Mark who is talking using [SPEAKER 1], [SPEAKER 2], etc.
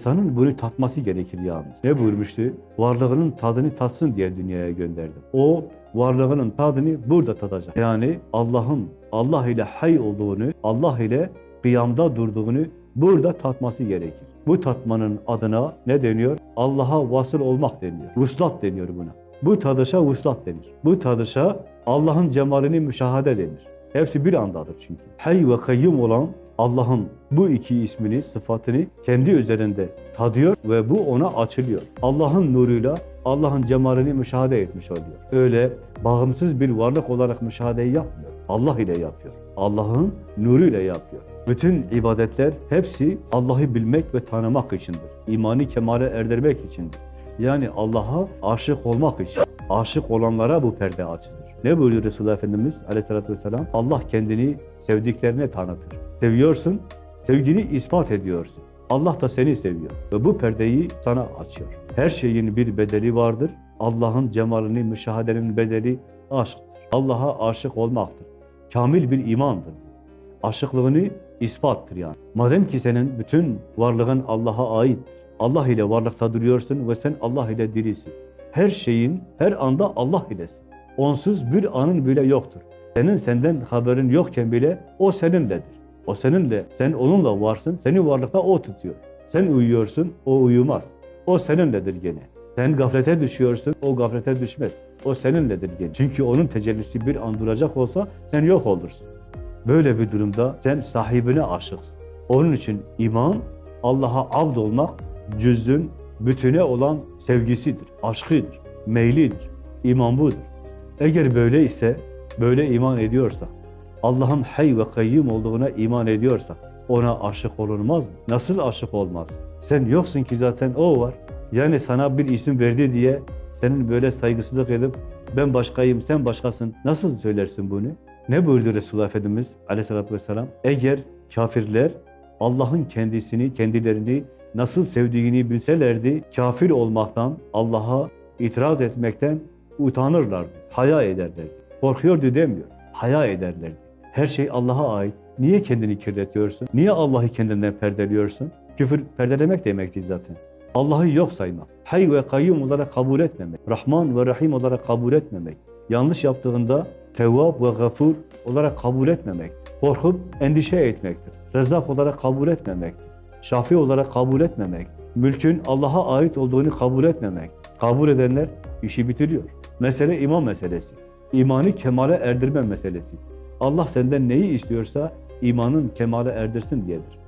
[SPEAKER 1] insanın bunu tatması gerekir yalnız. Ne buyurmuştu? Varlığının tadını tatsın diye dünyaya gönderdim. O varlığının tadını burada tadacak. Yani Allah'ın Allah ile hay olduğunu, Allah ile kıyamda durduğunu burada tatması gerekir. Bu tatmanın adına ne deniyor? Allah'a vasıl olmak deniyor. Vuslat deniyor buna. Bu tadışa vuslat denir. Bu tadışa Allah'ın cemalini müşahede denir. Hepsi bir andadır çünkü. Hay ve kayyum olan Allah'ın bu iki ismini, sıfatını kendi üzerinde tadıyor ve bu ona açılıyor. Allah'ın nuruyla Allah'ın cemalini müşahede etmiş oluyor. Öyle bağımsız bir varlık olarak müşahedeyi yapmıyor. Allah ile yapıyor. Allah'ın nuruyla yapıyor. Bütün ibadetler hepsi Allah'ı bilmek ve tanımak içindir. İmani kemale erdirmek içindir. Yani Allah'a aşık olmak için. Aşık olanlara bu perde açılır. Ne buyuruyor Resulullah Efendimiz aleyhissalatü vesselam? Allah kendini sevdiklerine tanıtır. Seviyorsun, sevgini ispat ediyorsun. Allah da seni seviyor ve bu perdeyi sana açıyor. Her şeyin bir bedeli vardır. Allah'ın cemalini, müşahedenin bedeli aşktır. Allah'a aşık olmaktır. Kamil bir imandır. Aşıklığını ispattır yani. Madem ki senin bütün varlığın Allah'a ait, Allah ile varlıkta duruyorsun ve sen Allah ile dirisin. Her şeyin, her anda Allah ilesin. Onsuz bir anın bile yoktur. Senin senden haberin yokken bile o seninledir. O seninle, sen onunla varsın, seni varlıkta o tutuyor. Sen uyuyorsun, o uyumaz. O seninledir gene. Sen gaflete düşüyorsun, o gaflete düşmez. O seninledir gene. Çünkü onun tecellisi bir an duracak olsa sen yok olursun. Böyle bir durumda sen sahibine aşıksın. Onun için iman, Allah'a abd olmak, cüzdün, bütüne olan sevgisidir, aşkıdır, meylidir. İman budur. Eğer böyle ise, böyle iman ediyorsak, Allah'ın hay ve kayyum olduğuna iman ediyorsak, ona aşık olunmaz mı? Nasıl aşık olmaz? Sen yoksun ki zaten o var. Yani sana bir isim verdi diye senin böyle saygısızlık edip ben başkayım, sen başkasın. Nasıl söylersin bunu? Ne buyurdu Resulullah Efendimiz aleyhissalatü vesselam? Eğer kafirler Allah'ın kendisini, kendilerini nasıl sevdiğini bilselerdi, kafir olmaktan, Allah'a itiraz etmekten utanırlardı, haya ederlerdi. Korkuyordu demiyor, haya ederlerdi. Her şey Allah'a ait. Niye kendini kirletiyorsun? Niye Allah'ı kendinden perdeliyorsun? Küfür perdelemek demektir zaten. Allah'ı yok saymak, hay ve kayyum olarak kabul etmemek, Rahman ve Rahim olarak kabul etmemek, yanlış yaptığında Tevvab ve Gafur olarak kabul etmemek, korkup endişe etmektir. Rezzak olarak kabul etmemektir. Şafi olarak kabul etmemek, mülkün Allah'a ait olduğunu kabul etmemek. Kabul edenler işi bitiriyor. Mesele iman meselesi. İmanı kemale erdirme meselesi. Allah senden neyi istiyorsa imanın kemale erdirsin diyedir.